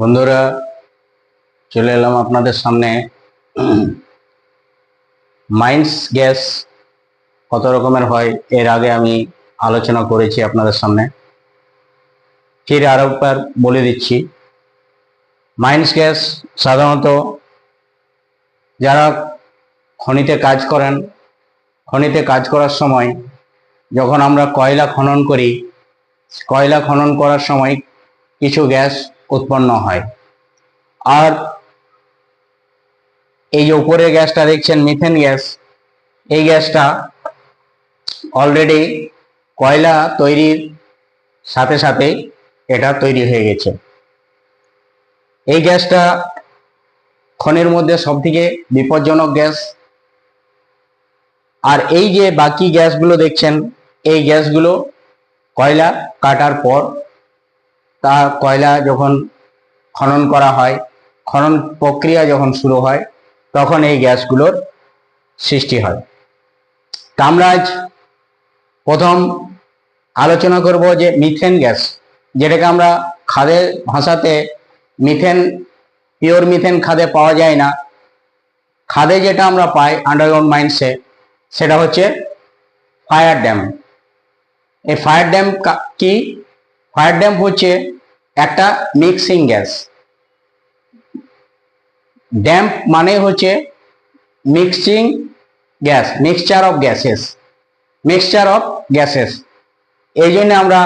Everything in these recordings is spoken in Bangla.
বন্ধুরা, চলে এলাম আপনাদের সামনে। মাইন্স গ্যাস কত রকমের হয়, এর আগে আমি আলোচনা করেছি আপনাদের সামনে। ফির আরও একবার বলে দিচ্ছি। মাইন্স গ্যাস সাধারণত যারা খনিতে কাজ করেন, খনিতে কাজ করার সময় যখন আমরা কয়লা খনন করি, কয়লা খনন করার সময় কিছু গ্যাস উৎপন্ন হয়। আর এই যে উপরের গ্যাসটা দেখছেন মিথেন গ্যাস এই গ্যাসটা অলরেডি কয়লা তৈরির সাথে সাথে এটা তৈরি হয়ে গেছে। এই গ্যাসটা খনির মধ্যে সবথেকে বিপজ্জনক গ্যাস। আর এই যে বাকি গ্যাসগুলো দেখছেন, এই গ্যাসগুলো কয়লা কাটার পর তা কয়লা যখন খনন করা হয়, খনন প্রক্রিয়া যখন শুরু হয়, তখন এই গ্যাসগুলোর সৃষ্টি হয়। আজ প্রথম আলোচনা করব যে মিথেন গ্যাস। যেটাকে আমরা খাদের ভাষাতে মিথেন পিওর মিথেন খাদে পাওয়া যায় না। খাদে যেটা আমরা পাই আন্ডারগ্রাউন্ড মাইন্সে সেটা হচ্ছে ফায়ার ড্যাম এই ফায়ার ড্যাম কি ফায়ার ড্যাম হচ্ছে একটা মিক্সিং গ্যাস ড্যাম্প মানে হচ্ছে mixing gas mixture of gases mixture of gases এই জন্য আমরা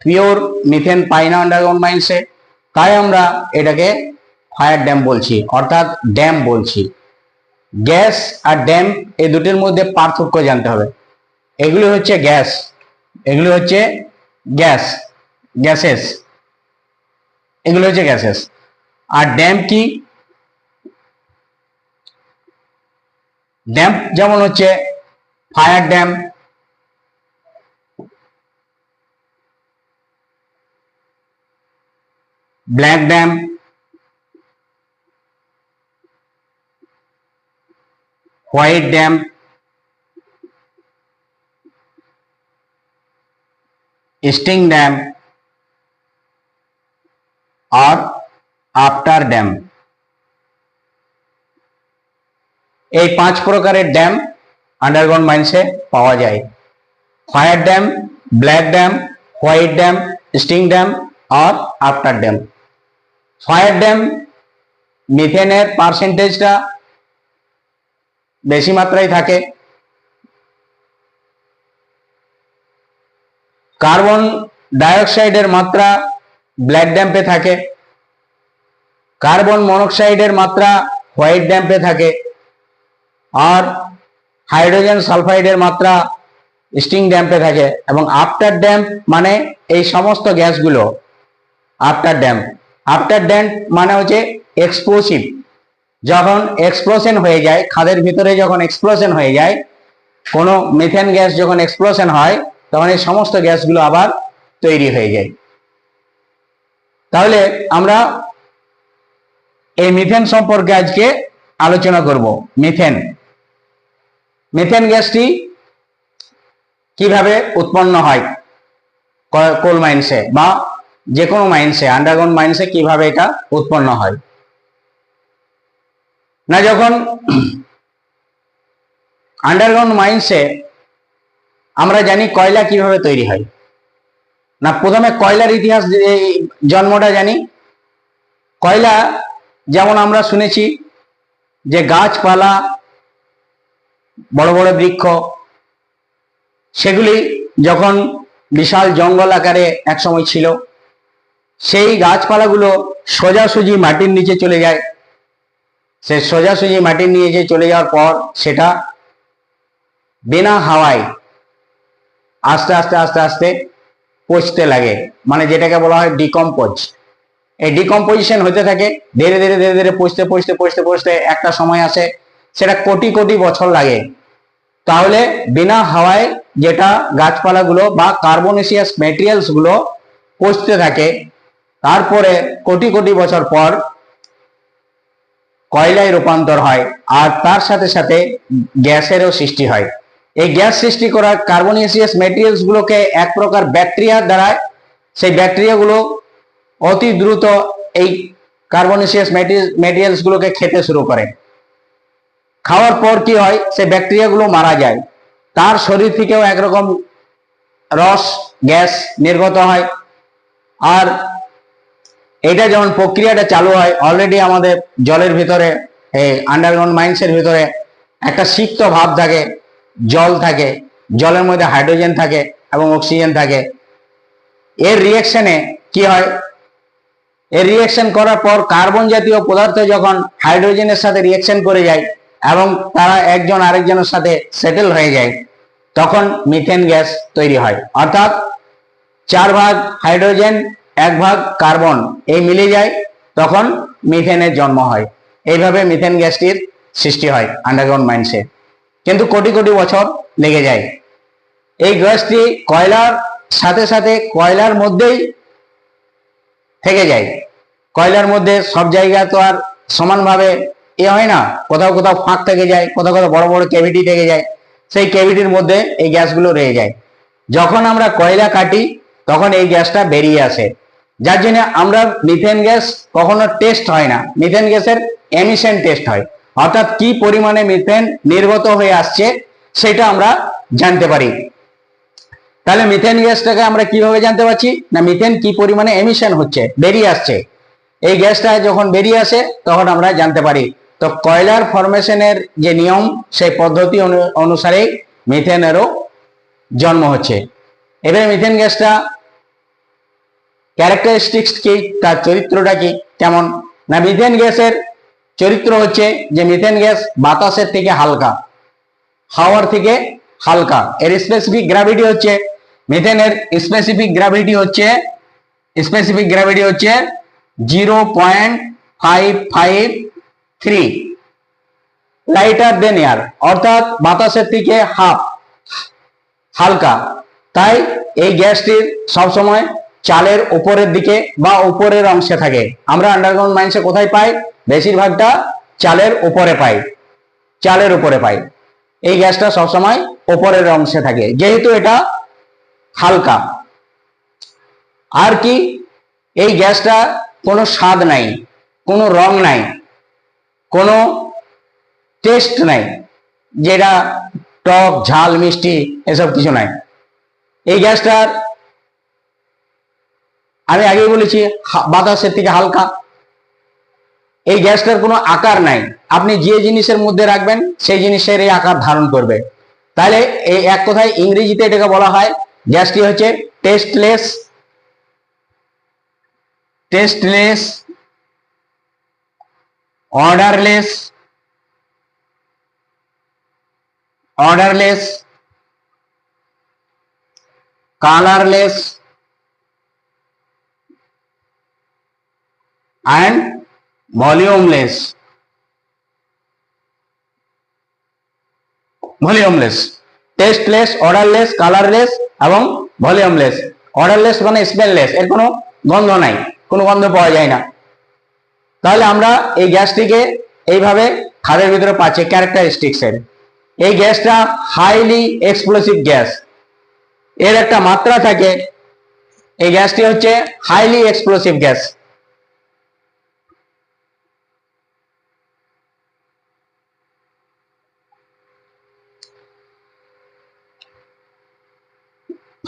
পিওর মিথেন পাই না আন্ডারগ্রাউন্ড মাইন্সে তাই আমরা এটাকে ফায়ার ড্যাম বলছি, অর্থাৎ ড্যাম বলছি। গ্যাস আর ড্যাম এই দুটির মধ্যে পার্থক্য জানতে হবে। এগুলি হচ্ছে গ্যাস এগুলি হচ্ছে গ্যাস গ্যাসেস এগুলো হচ্ছে গ্যাসেস আর ড্যাম কি? ড্যাম যেমন হচ্ছে fire damp black damp white damp stink damp আর আফটার ড্যাম এই পাঁচ প্রকারের ড্যাম আন্ডারগ্রাউন্ড মাইন্সে পাওয়া যায় fire damp black damp white damp stink damp আর আফটার ড্যাম ফায়ার ড্যাম মিথেনের পার্সেন্টেজটা বেশি মাত্রায় থাকে। কার্বন ডাইঅক্সাইডের মাত্রা ব্ল্যাক ড্যাম্পে থাকে। কার্বন মনোক্সাইডের মাত্রা হোয়াইট ড্যাম্পে থাকে। আর হাইড্রোজেন সালফাইডের মাত্রা স্টিং ড্যাম্পে থাকে। এবং আফটার ড্যাম্প মানে এই সমস্ত গ্যাসগুলো আফটার ড্যাম্প আফটার ড্যাম্প মানে হচ্ছে এক্সপ্লোসিভ যখন এক্সপ্লোশন হয়ে যায়, খাদের ভিতরে যখন এক্সপ্লোশন হয়ে যায়, কোনো মিথেন গ্যাস যখন এক্সপ্লোশন হয়, তখন এই সমস্ত গ্যাসগুলো আবার তৈরি হয়ে যায়। তাহলে আমরা এই মিথেন সম্পর্কে আজকে আলোচনা করব মিথেন মিথেন গ্যাসটি কীভাবে উৎপন্ন হয় কোল মাইন্সে বা যে কোনো মাইন্সে আন্ডারগ্রাউন্ড মাইন্সে কীভাবে এটা উৎপন্ন হয়? না, যখন আন্ডারগ্রাউন্ড মাইন্সে আমরা জানি কয়লা কীভাবে তৈরি হয়। না, প্রথমে কয়লার ইতিহাস জন্মটা জানি। কয়লা, যেমন আমরা শুনেছি যে গাছপালা, বড় বড় বৃক্ষ, সেগুলি যখন বিশাল জঙ্গল আকারে একসময় ছিল সেই গাছপালাগুলো সোজাসুজি মাটির নিচে চলে যায়। সে সোজাসুজি মাটির নিচে চলে যাওয়ার পর সেটা বিনা হাওয়ায় আস্তে আস্তে আস্তে আস্তে পচতে লাগে। মানে যেটাকে বলা হয় ডিকম্পোজ। এই ডিকম্পোজিশন হতে থাকে, ধীরে ধীরে ধীরে ধীরে পচতে পচতে পচতে পচতে একটা সময় আসে, সেটা কোটি কোটি বছর লাগে। তাহলে বিনা হাওয়ায় যেটা গাছপালাগুলো বা কার্বনেসিয়াস ম্যাটেরিয়ালসগুলো পচতে থাকে তারপরে কোটি কোটি বছর পর কয়লায় রূপান্তর হয় আর তার সাথে সাথে গ্যাসেরও সৃষ্টি হয়। এই গ্যাস সৃষ্টি করা কার্বনিয়াসিয়াস মেটেরিয়ালস গুলোকে এক প্রকার ব্যাকটেরিয়ার দ্বারা সেই ব্যাকটেরিয়াগুলো অতি দ্রুত এই কার্বনিয়াসিয়াস মেটেরিয়ালস গুলোকে খেতে শুরু করে। খাওয়ার পর কি হয়? সেই ব্যাকটেরিয়াগুলো মারা যায়। তার শরীর থেকেও একরকম রস, গ্যাস নির্গত হয়। আর এটা যেমন প্রক্রিয়াটা চালু হয় অলরেডি আমাদের জলের ভিতরে, এই আন্ডারগ্রাউন্ড মাইন্সের ভিতরে একটা সিক্ত ভাব থাকে, জল থাকে, জলের মধ্যে হাইড্রোজেন থাকে এবং অক্সিজেন থাকে। এর রিয়াকশনে কি হয়? এর রিয়াকশন করার পর কার্বন জাতীয় পদার্থ যখন হাইড্রোজেনের সাথে রিয়াকশন করে যায় এবং তারা একজন আরেকজনের সাথে সেটেল হয়ে যায়, তখন মিথেন গ্যাস তৈরি হয়। অর্থাৎ চার ভাগ হাইড্রোজেন এক ভাগ কার্বন এই মিলে যায়, তখন মিথেনের জন্ম হয়। এইভাবে মিথেন গ্যাসটির সৃষ্টি হয় আন্ডারগ্রাউন্ড মাইন্সে কিন্তু কোটি কোটি বছর লেগে যায়। এই গ্যাসটি কয়লার সাথে সাথে কয়লার মধ্যেই থেকে যায়। কয়লার মধ্যে সব জায়গা তো আর সমানভাবে এ হয় না। কোথাও কোথাও ফাঁক থেকে যায়, কোথাও কোথাও বড় বড় ক্যাভিটি থেকে যায়। সেই ক্যাভিটির মধ্যে এই গ্যাসগুলো রয়ে যায়। যখন আমরা কয়লা কাটি, তখন এই গ্যাসটা বেরিয়ে আসে। যার জন্য আমরা মিথেন গ্যাস কখনো টেস্ট হয় না। মিথেন গ্যাসের এমিশন টেস্ট হয়। অর্থাৎ কি পরিমাণে মিথেন নির্গত হয়ে আসছে সেটা আমরা জানতে পারি। তাহলে মিথেন গ্যাসটাকে আমরা কীভাবে জানতে পারছি? না মিথেন কি পরিমাণে এমিশন হচ্ছে? বেরিয়ে আসছে। এই গ্যাসটা যখন বেরিয়ে আসে, তখন আমরা জানতে পারি। তো কয়লার ফরমেশনের যে নিয়ম, সেই পদ্ধতি অনু- অনুসারেই মিথেনেরও জন্ম হচ্ছে। এবারে মিথেন গ্যাসটা ক্যারেক্টারিস্টিক্স কি? তার চরিত্রটা কি? কেমন? না মিথেন গ্যাসের চরিত্র হচ্ছে যে মিথেন গ্যাস বাতাসের থেকে হালকা, হাওয়ার থেকে হালকা। এর স্পেসিফিক গ্র্যাভিটি হচ্ছে মিথেনের স্পেসিফিক গ্র্যাভিটি হচ্ছে স্পেসিফিক গ্র্যাভিটি হচ্ছে zero point five five three lighter than air অর্থাৎ বাতাসের থেকে হাফ হালকা। তাই এই গ্যাসটির সবসময় চালের উপরের দিকে বা উপরের অংশে থাকে। আমরা আন্ডারগ্রাউন্ড মাইন্সে কোথায় পাই? বেশিরভাগটা চালের উপরে পাই। চালের উপরে পাই। এই গ্যাসটা সবসময় উপরের অংশে থাকে। যেহেতু এটা হালকা। আর কি? এই গ্যাসটা কোনো স্বাদ নাই, কোনো রং নাই, কোনো টেস্ট নাই, যেটা টক, ঝাল, মিষ্টি, এসব কিছু নাই। এই গ্যাসটার আমি আগেই বলেছি বাতাসের থেকে হালকা। এই গ্যাসটার কোনো আকার নাই। আপনি যে জিনিসের মধ্যে রাখবেন, সেই জিনিসের এই আকার ধারণ করবে। তাহলে এই এক কথায় ইংরেজিতে এটাকে বলা হয়, গ্যাসটি হচ্ছে tasteless tasteless odourless odourless colourless and volumeless. Volumeless tasteless odourless colourless এবং ভলিউমলেস অর্ডারলেস মানে স্মেললেস এর কোনো গন্ধ নাই, কোনো গন্ধ পাওয়া যায় না। তাহলে আমরা এই গ্যাসটিকে এইভাবে খাদের ভিতরে পাচ্ছি ক্যারেক্টারিস্টিক্স এর এই গ্যাসটা হাইলি এক্সপ্লোসিভ গ্যাস। এর একটা মাত্রা থাকে, এই গ্যাসটি হচ্ছে highly explosive gas.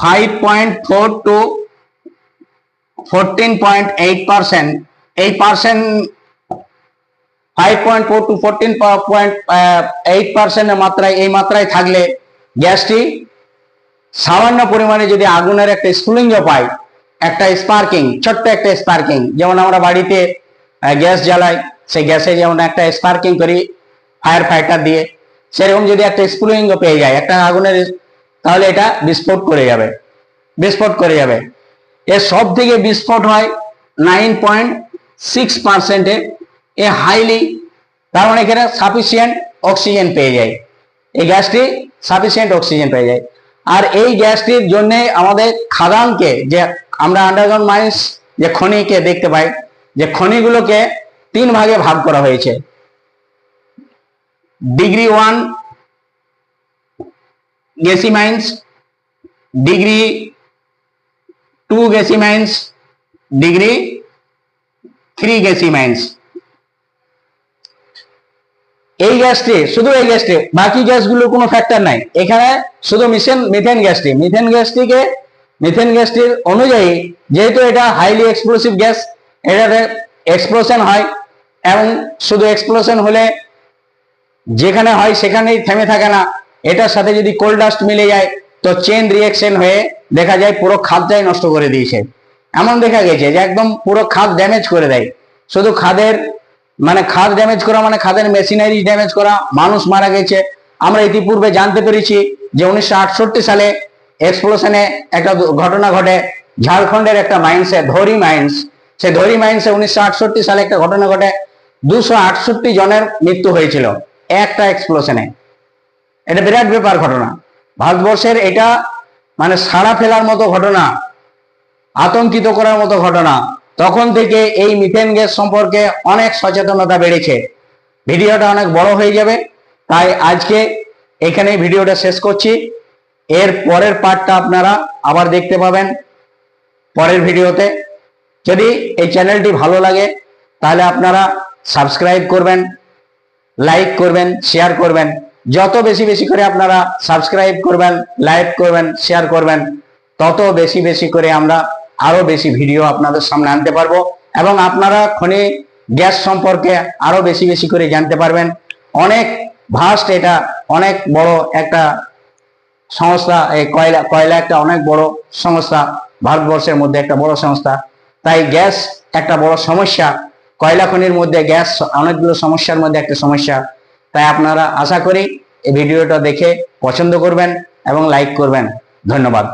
5.4 to 14.8 percent 8 percent 5.4 to 14.8 percent মাত্রায় এই মাত্রায় থাকলে গ্যাসটি সামান্য পরিমাণে যদি আগুনের একটা স্কুলিংও পায় একটা স্পার্কিং ছোট্ট একটা স্পার্কিং যেমন আমরা বাড়িতে গ্যাস জ্বালাই সেই গ্যাসে যেমন একটা স্পার্কিং করি ফায়ার ফাইটার দিয়ে সেরকম যদি একটা স্কুলিংও পেয়ে যায় একটা আগুনের তাহলে এটা বিস্ফোট করে যাবে। বিস্ফোট করে যাবে। এর সব থেকে বিস্ফোট হয় নাইন পয়েন্ট সিক্স পার্সেন্টে এ। হাইলি মানে এখানে সাফিসিয়েন্ট অক্সিজেন পেয়ে যায়। এই গ্যাসটি সাফিসিয়েন্ট অক্সিজেন পেয়ে যায়। আর এই গ্যাসটির জন্যে আমাদের খাদানকে, যে আমরা আন্ডারগ্রাউন্ড মাইন্স যে খনিকে দেখতে পাই, যে খনিগুলোকে তিন ভাগে ভাগ করা হয়েছে। Degree one two gassy mines degree three gassy mines এই গ্যাসটি, শুধু এই গ্যাসটি, বাকি গ্যাসগুলোর কোনো ফ্যাক্টর নাই। এখানে শুধু মিথেন মিথেন গ্যাসটি। মিথেন গ্যাসটিকে মিথেন গ্যাসটির অনুযায়ী, যেহেতু এটা হাইলি এক্সপ্লোসিভ গ্যাস এটাতে এক্সপ্লোশন হয় এবং শুধু এক্সপ্লোশন হলে যেখানে হয় সেখানেই থেমে থাকে না। এটার সাথে যদি কোল্ড ডাস্ট মিলে যায়, তো চেন রিয়াকশন হয়ে দেখা যায় পুরো খাদটাই নষ্ট করে দিয়েছে। এমন দেখা গেছে যে একদম পুরো খাদ ড্যামেজ করে দেয়। শুধু খাদের মানে খাদ ড্যামেজ করা মানে খাদের মেশিনারি ড্যামেজ করা, মানুষ মারা গেছে। আমরা ইতিপূর্বে জানতে পেরেছি যে উনিশশো আটষট্টি সালে এক্সপ্লোশনে একটা ঘটনা ঘটে। ঝাড়খণ্ডের একটা মাইন্সে ধরি মাইন্স সে ধরি মাইন্সে উনিশশো আটষট্টি সালে একটা ঘটনা ঘটে। দুশো জনের মৃত্যু হয়েছিল একটা এক্সপ্লোশনে এটা বিরাট ব্যাপার ঘটনা। ভারতবর্ষের এটা মানে সাড়া ফেলার মতো ঘটনা, আতঙ্কিত করার মতো ঘটনা, তখন থেকে এই মিথেন গ্যাস সম্পর্কে অনেক সচেতনতা বেড়েছে। ভিডিওটা অনেক বড় হয়ে যাবে, তাই আজকে এখানে ভিডিওটা শেষ করছি। এর পরের পার্টটা আপনারা আবার দেখতে পাবেন পরের ভিডিওতে। যদি এই চ্যানেলটি ভালো লাগে, তাহলে আপনারা সাবস্ক্রাইব করবেন লাইক করবেন শেয়ার করবেন। যত বেশি বেশি করে আপনারা সাবস্ক্রাইব করবেন লাইক করবেন শেয়ার করবেন, তত বেশি বেশি করে আমরা আরও বেশি ভিডিও আপনাদের সামনে আনতে পারব এবং আপনারা খনি গ্যাস সম্পর্কে আরও বেশি বেশি করে জানতে পারবেন। অনেক ভাস্ট এটা, অনেক বড় একটা সংস্থা, এই কয়লা কয়লা একটা অনেক বড় সংস্থা, ভারতবর্ষের মধ্যে একটা বড় সংস্থা। তাই গ্যাস একটা বড় সমস্যা, কয়লা খনির মধ্যে গ্যাস অনেকগুলো সমস্যার মধ্যে একটা সমস্যা। তাই আপনারা আশা করি এই ভিডিওটা দেখে পছন্দ করবেন এবং লাইক করবেন। ধন্যবাদ।